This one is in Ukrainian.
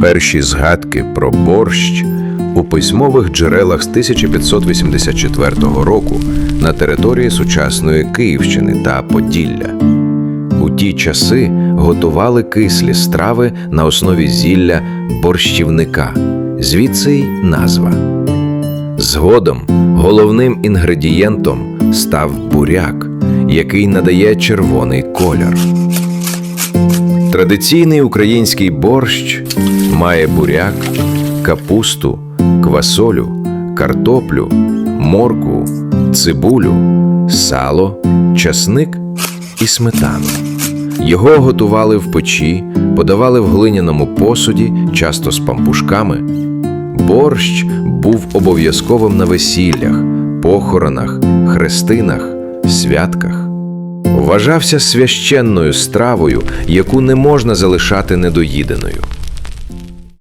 Перші згадки про борщ у письмових джерелах з 1584 року на території сучасної Київщини та Поділля. У ті часи готували кислі страви на основі зілля борщівника, звідси й назва. Згодом головним інгредієнтом став буряк, який надає червоний колір. Традиційний український борщ має буряк, капусту, квасолю, картоплю, моркву, цибулю, сало, часник і сметану. Його готували в печі, подавали в глиняному посуді, часто з пампушками. Борщ був обов'язковим на весіллях, похоронах, хрестинах, святках. Вважався священною стравою, яку не можна залишати недоїденою.